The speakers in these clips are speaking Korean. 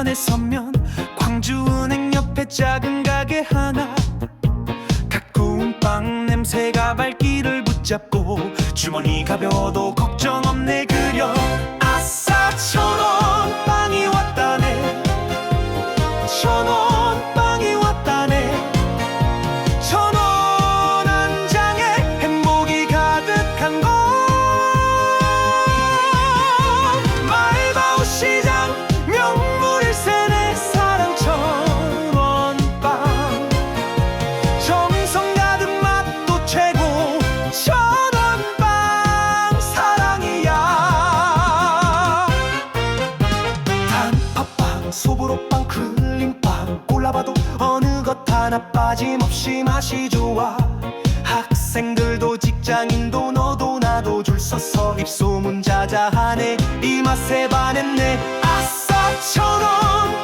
정선에 서면 광주은행 옆에 작은 가게 하나. 가꾸운 빵 냄새가 발길을 붙잡고 주머니 가벼워도 걱정 없네 그려 빠짐없이 맛이 좋아. 학생들도 직장인도 너도 나도 줄 서서 입소문 자자하네. 이 맛에 반했네. 아싸 천원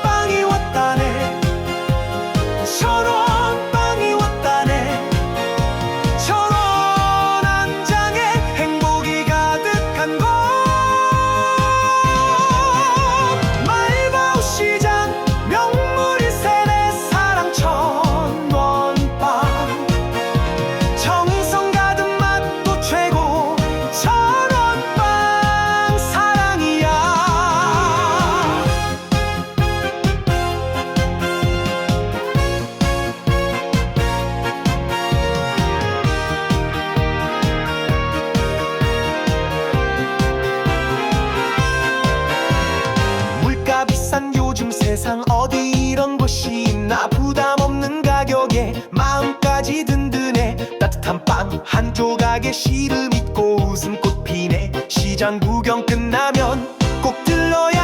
행복해 마음까지 든든해. 따뜻한 빵 한 조각에 씨름 있고 웃음꽃 피네. 시장 구경 끝나면 꼭 들러야